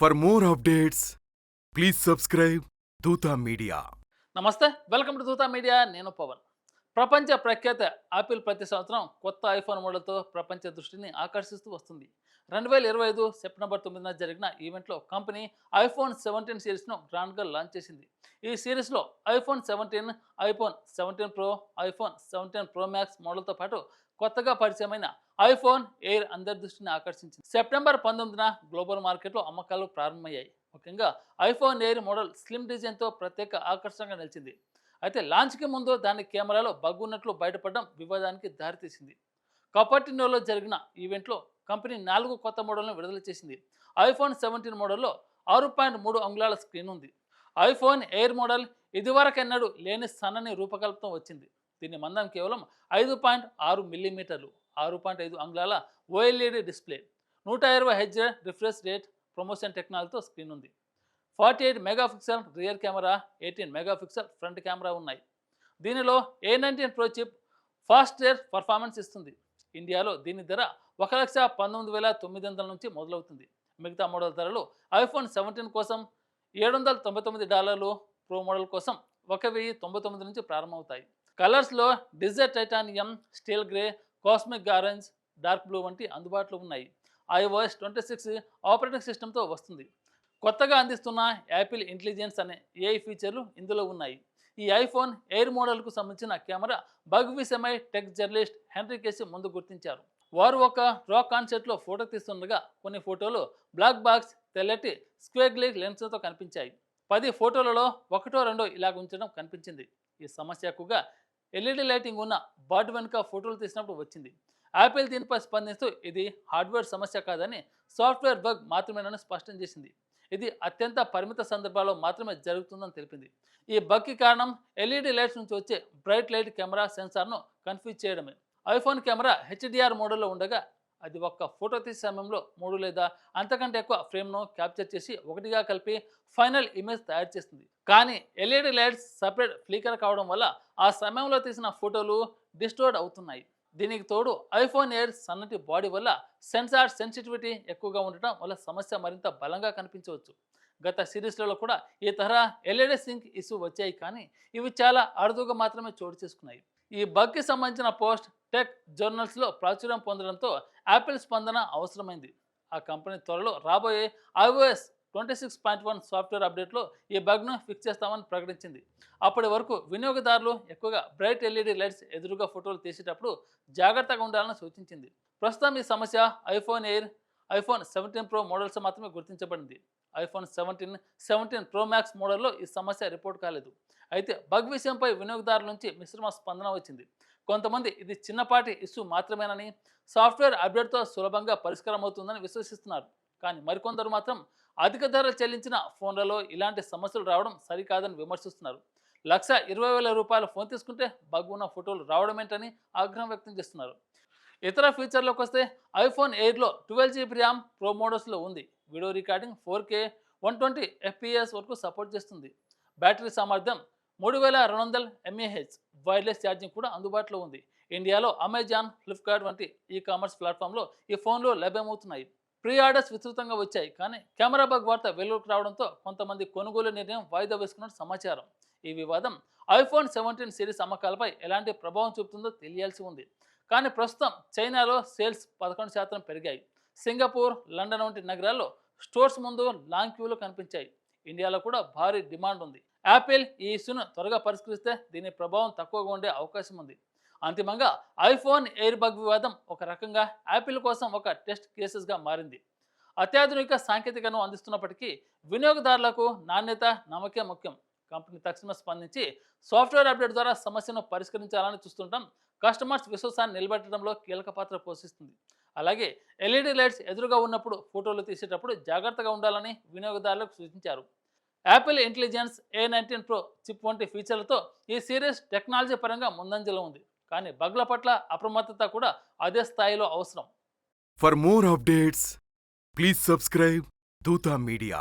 For more updates please subscribe Dootha media. నమస్తే welcome to Dootha media నేను పవన్. ప్రపంచ ప్రఖ్యాత ఆపిల్ ప్రతి సంవత్సరం కొత్త ఐఫోన్ మోడల్తో ప్రపంచ దృష్టిని ఆకర్షిస్తూ వస్తుంది. రెండు వేల ఇరవై ఐదు సెప్టెంబర్ తొమ్మిదిన జరిగిన ఈవెంట్లో కంపెనీ ఐఫోన్ సెవెంటీన్ సిరీస్ను గ్రాండ్గా లాంచ్ చేసింది. ఈ సిరీస్లో iPhone seventeen iPhone seventeen pro iPhone seventeen pro max మోడల్తో పాటు కొత్తగా పరిచయమైన ఐఫోన్ ఎయిర్ అందరి దృష్టిని ఆకర్షించింది. సెప్టెంబర్ పంతొమ్మిదిన గ్లోబల్ మార్కెట్లో అమ్మకాలు ప్రారంభమయ్యాయి. ముఖ్యంగా ఐఫోన్ ఎయిర్ మోడల్ స్లిమ్ డిజైన్తో ప్రత్యేక ఆకర్షణగా నిలిచింది. అయితే లాంచ్కి ముందు దాని కెమెరాలో బగ్గు ఉన్నట్లు బయటపడడం వివాదానికి దారితీసింది. కపర్టినోలో జరిగిన ఈవెంట్లో కంపెనీ నాలుగు కొత్త మోడల్ను విడుదల చేసింది. ఐఫోన్ సెవెంటీన్ మోడల్లో ఆరు పాయింట్ మూడు అంగుళాల స్క్రీన్ ఉంది. ఐఫోన్ ఎయిర్ మోడల్ ఇదివరకెన్నడూ లేని సన్నని రూపకల్పన వచ్చింది. దీని మందం కేవలం ఐదు పాయింట్ ఆరు మిల్లీమీటర్లు. ఆరు పాయింట్ ఐదు అంగుళాల ఓఎల్ఈడి డిస్ప్లే. నూట ఇరవై హెచ్ రిఫ్రెష్ రేట్ ప్రమోషన్ టెక్నాలజీతో స్క్రీన్ ఉంది. Forty eight megapixel rear camera eighteen megapixel front camera ఉన్నాయి. దీనిలో A nineteen pro chip faster performance ఇస్తుంది. ఇండియాలో దీని ధర ఒక లక్ష పంతొమ్మిది వేల తొమ్మిది వందల నుంచి మొదలవుతుంది. మిగతా మోడల్ ధరలు ఐఫోన్ సెవెంటీన్ కోసం ఏడు వందల తొంభై తొమ్మిది డాలర్లు ప్రో మోడల్ కోసం ఒక వెయ్యి తొంభై తొమ్మిది నుంచి ప్రారంభమవుతాయి. కలర్స్లో desert titanium steel grey cosmic orange dark blue వంటి అందుబాటులో ఉన్నాయి. ఐఓఎస్ ట్వంటీ సిక్స్ ఆపరేటింగ్ సిస్టమ్తో వస్తుంది. కొత్తగా అందిస్తున్న యాపిల్ ఇంటెలిజెన్స్ అనే ఏఐ ఫీచర్లు ఇందులో ఉన్నాయి. ఈ ఐఫోన్ ఎయిర్ మోడల్కు సంబంధించిన కెమెరా బగ్విసెమై టెక్ జర్నలిస్ట్ హెన్రీ కేసి ముందు గుర్తించారు. వారు ఒక రాక్ కాన్సెప్ట్లో ఫోటో తీస్తుండగా కొన్ని ఫోటోలు బ్లాక్ బాక్స్ తెల్లటి స్క్వేగ్లీ లెన్స్తో కనిపించాయి. పది ఫోటోలలో ఒకటో రెండో ఇలాగ ఉంచడం కనిపించింది. ఈ సమస్య ఎక్కువగా ఎల్ఈడి లైటింగ్ ఉన్న బర్డ్ వెనుక ఫోటోలు తీసినప్పుడు వచ్చింది. యాపిల్ దీనిపై స్పందిస్తూ ఇది హార్డ్వేర్ సమస్య కాదని సాఫ్ట్వేర్ బగ్ మాత్రమేనని స్పష్టం చేసింది. ఇది అత్యంత పరిమిత సందర్భాల్లో మాత్రమే జరుగుతుందని తెలిపింది. ఈ బగ్కి కారణం ఎల్ఈడి లైట్స్ నుంచి వచ్చే బ్రైట్ లైట్ కెమెరా సెన్సార్ను కన్ఫ్యూజ్ చేయడమే. ఐఫోన్ కెమెరా హెచ్డిఆర్ మోడల్లో ఉండగా అది ఒక్క ఫోటో తీసే సమయంలో మూడు లేదా అంతకంటే ఎక్కువ ఫ్రేమ్ను క్యాప్చర్ చేసి ఒకటిగా కలిపి ఫైనల్ ఇమేజ్ తయారు చేస్తుంది. కానీ ఎల్ఈడి లైట్స్ సపరేట్ ఫ్లీకర్ కావడం వల్ల ఆ సమయంలో తీసిన ఫోటోలు డిస్టోర్డ్ అవుతున్నాయి. దీనికి తోడు ఐఫోన్ ఎయిర్ సన్నటి బాడీ వల్ల సెన్సార్ సెన్సిటివిటీ ఎక్కువగా ఉండటం వల్ల సమస్య మరింత బలంగా కనిపించవచ్చు. గత సిరీస్లలో కూడా ఈ తరహా ఎల్ఈడి సింక్ ఇష్యూ వచ్చాయి కానీ ఇవి చాలా అరుదుగా మాత్రమే చోటు చేసుకున్నాయి. ఈ బగ్కి సంబంధించిన పోస్ట్ టెక్ జర్నల్స్లో ప్రాచుర్యం పొందడంతో యాపిల్ స్పందన అవసరమైంది. ఆ కంపెనీ త్వరలో రాబోయే iOS twenty six point one software అప్డేట్లో ఈ బగ్ను ఫిక్స్ చేస్తామని ప్రకటించింది. అప్పటి వరకు వినియోగదారులు ఎక్కువగా బ్రైట్ ఎల్ఈడి లైట్స్ ఎదురుగా ఫోటోలు తీసేటప్పుడు జాగ్రత్తగా ఉండాలని సూచించింది. ప్రస్తుతం ఈ సమస్య iPhone Air iPhone seventeen Pro models మాత్రమే గుర్తించబడింది. IPhone seventeen seventeen Pro Max మోడల్లో ఈ సమస్య రిపోర్ట్ కాలేదు. అయితే బగ్ విషయంపై వినియోగదారుల నుంచి మిశ్రమ స్పందన వచ్చింది. కొంతమంది ఇది చిన్నపాటి ఇష్యూ మాత్రమేనని సాఫ్ట్వేర్ అప్డేట్తో సులభంగా పరిష్కారం అవుతుందని విశ్వసిస్తున్నారు. కానీ మరికొందరు మాత్రం అధిక ధరలు చెల్లించిన ఫోన్లలో ఇలాంటి సమస్యలు రావడం సరికాదని విమర్శిస్తున్నారు. లక్ష ఇరవై వేల రూపాయల ఫోన్ తీసుకుంటే బగ్ ఉన్న ఫోటోలు రావడం ఏంటని ఆగ్రహం వ్యక్తం చేస్తున్నారు. ఇతర ఫీచర్లోకి వస్తే ఐఫోన్ ఎయిర్లో ట్వెల్వ్ జీబీ ర్యామ్ ప్రో మోడల్స్లో ఉంది. Video recording four K one twenty FPS వరకు సపోర్ట్ చేస్తుంది. బ్యాటరీ సామర్థ్యం మూడు వేల రెండు వందల ఎంఏహెచ్ వైర్లెస్ ఛార్జింగ్ కూడా అందుబాటులో ఉంది. ఇండియాలో అమెజాన్ ఫ్లిప్కార్ట్ వంటి ఈ కామర్స్ ప్లాట్ఫామ్లో ఈ ఫోన్లు లభ్యమవుతున్నాయి. ప్రీ ఆర్డర్స్ విస్తృతంగా వచ్చాయి కానీ కెమెరా బగ్ వార్త వెలుగుకు రావడంతో కొంతమంది కొనుగోలు నిర్ణయం వాయిదా వేసుకున్నట్టు సమాచారం. ఈ వివాదం ఐఫోన్ సెవెంటీన్ సిరీస్ అమ్మకాలపై ఎలాంటి ప్రభావం చూపుతుందో తెలియాల్సి ఉంది. కానీ ప్రస్తుతం చైనాలో సేల్స్ పదకొండు శాతం పెరిగాయి. సింగపూర్ లండన్ వంటి నగరాల్లో స్టోర్స్ ముందు లాంగ్ క్యూలు కనిపించాయి. ఇండియాలో కూడా భారీ డిమాండ్ ఉంది. యాపిల్ ఈ ఇష్యూను త్వరగా పరిష్కరిస్తే దీని ప్రభావం తక్కువగా ఉండే అవకాశం ఉంది. అంతిమంగా ఐఫోన్ ఎయిర్ బగ్ వివాదం ఒక రకంగా యాపిల్ కోసం ఒక టెస్ట్ కేసెస్గా మారింది. అత్యాధునిక సాంకేతికను అందిస్తున్నప్పటికీ వినియోగదారులకు నాణ్యత నమ్మకే ముఖ్యం. కంపెనీ తక్షణమే స్పందించి సాఫ్ట్వేర్ అప్డేట్ ద్వారా సమస్యను పరిష్కరించాలని చూస్తుంటాం. కస్టమర్స్ విశ్వాసాన్ని నిలబెట్టడంలో కీలక పాత్ర పోషిస్తుంది. అలాగే ఎల్ఈడి లైట్స్ ఎదురుగా ఉన్నప్పుడు ఫోటోలు తీసేటప్పుడు జాగ్రత్తగా ఉండాలని వినియోగదారులకు సూచించారు. Apple Intelligence A nineteen Pro chip వంటి ఫీచర్లతో ఈ సిరీస్ టెక్నాలజీ పరంగా ముందంజలో ఉంది. కానీ బగ్ల పట్ల అప్రమత్తత కూడా అదే స్థాయిలో అవసరం. For more updates please subscribe Dootha Media